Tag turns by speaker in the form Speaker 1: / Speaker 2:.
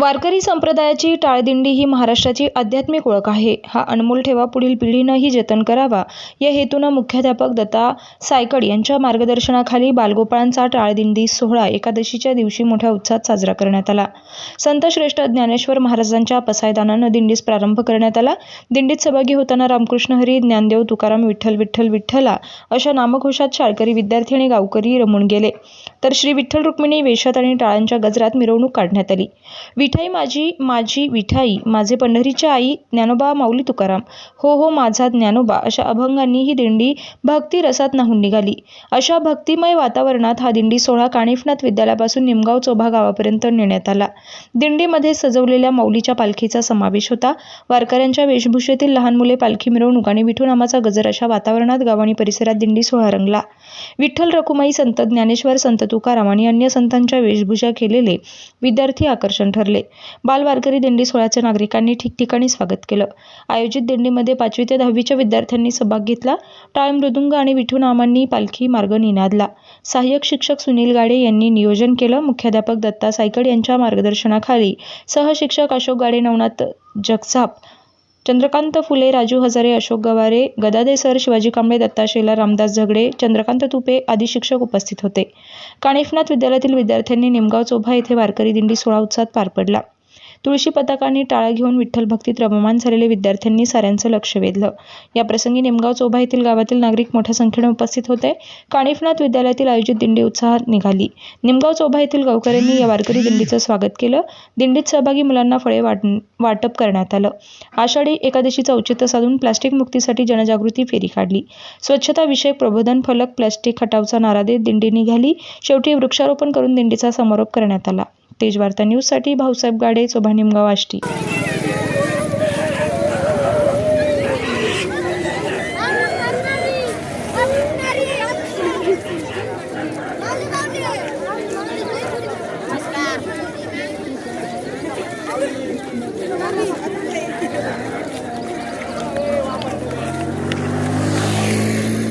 Speaker 1: वारकरी संप्रदायाची टाळदिंडी ही महाराष्ट्राची आध्यात्मिक ओळख आहे. हा अनमोल ठेवा पुढील पिढीनंही जतन करावा. या हेतूनं मुख्याध्यापक दत्ता सायकड यांच्या मार्गदर्शनाखाली बालगोपाळांचा टाळदिंडी सोहळा एकादशीच्या दिवशी मोठ्या उत्साहात साजरा करण्यात आला. संत श्रेष्ठ ज्ञानेश्वर महाराजांच्या पसायदानानं दिंडीस प्रारंभ करण्यात आला. दिंडीत सहभागी होताना रामकृष्ण हरी ज्ञानदेव तुकाराम विठ्ठल विठ्ठल विठ्ठला अशा नामघोषात शाळकरी विद्यार्थी आणि गावकरी रमून गेले. तर श्री विठ्ठल रुक्मिणी वेशात आणि टाळांच्या गजरात मिरवणूक काढण्यात आली. विठाई माझी माझी विठाई माझे पंढरीची आई ज्ञानोबा माऊली तुकाराम. हो हो माझा ज्ञानोबा. अशा अभंगांनी ही दिंडी भक्ती रसात नाहून निघाली. अशा भक्तिमय वातावरणात हा दिंडी सोहळा काणिफनाथ विद्यालयापासून निमगाव चोभा गावापर्यंत नेण्यात आला. दिंडीमध्ये सजवलेल्या माऊलीच्या पालखीचा समावेश होता. वारकऱ्यांच्या वेशभूषेतील लहान मुले पालखी मिरवणूक आणि विठू नामाचा गजर अशा वातावरणात गाव आणि परिसरात दिंडी सोहळा रंगला. विठ्ठल रखुमाई संत ज्ञानेश्वर संत तुकाराम आणि अन्य संतांच्या वेशभूषा केलेले विद्यार्थी आकर्षण ठरले. बाल वारकरी दिंडी सोहळ्याचे नागरिकांनी ठिकठिकाणी स्वागत केलं. आयोजित दिंडीमध्ये पाचवी ते दहावीच्या विद्यार्थ्यांनी सहभाग घेतला. टाळ मृदुंग आणि विठू नामांनी पालखी मार्ग निनादला. सहाय्यक शिक्षक सुनील गाडे यांनी नियोजन केलं. मुख्याध्यापक दत्ता सायकड यांच्या मार्गदर्शनाखाली सहशिक्षक अशोक गाडे नवनाथ जगसाप चंद्रकांत फुले राजू हजारे अशोक गवारे गदादे सर शिवाजी कांबळे दत्ता शेला रामदास झगडे चंद्रकांत तुपे आदी शिक्षक उपस्थित होते. काणिफनाथ विद्यालयातील विद्यार्थ्यांनी निमगाव चोभा येथे वारकरी दिंडी सोहळा उत्साहात पार पडला. तुळशी पताकांनी टाळा घेऊन विठ्ठल भक्तीत रममान झालेले विद्यार्थ्यांनी साऱ्यांचं लक्ष वेधलं. या प्रसंगी निमगाव चोभा येथील गावातील नागरिक मोठ्या संख्येने उपस्थित होते. काणिफनाथ विद्यालयातील आयोजित दिंडी उत्साहात निघाली. निमगाव चोभा येथील गावकऱ्यांनी या वारकरी दिंडीचं स्वागत केलं. दिंडीत सहभागी मुलांना फळे वाट वाटप करण्यात आलं. आषाढी एकादशीचं औचित्य साधून प्लास्टिक मुक्तीसाठी जनजागृती फेरी काढली. स्वच्छता विषयक प्रबोधन फलक प्लास्टिक हटावचा नारा देत दिंडी निघाली. शेवटी वृक्षारोपण करून दिंडीचा समारोप करण्यात आला. तेजवार्ता न्यूजसाठी भाऊसाहेब गाडे चोभा निमगाव आष्टी.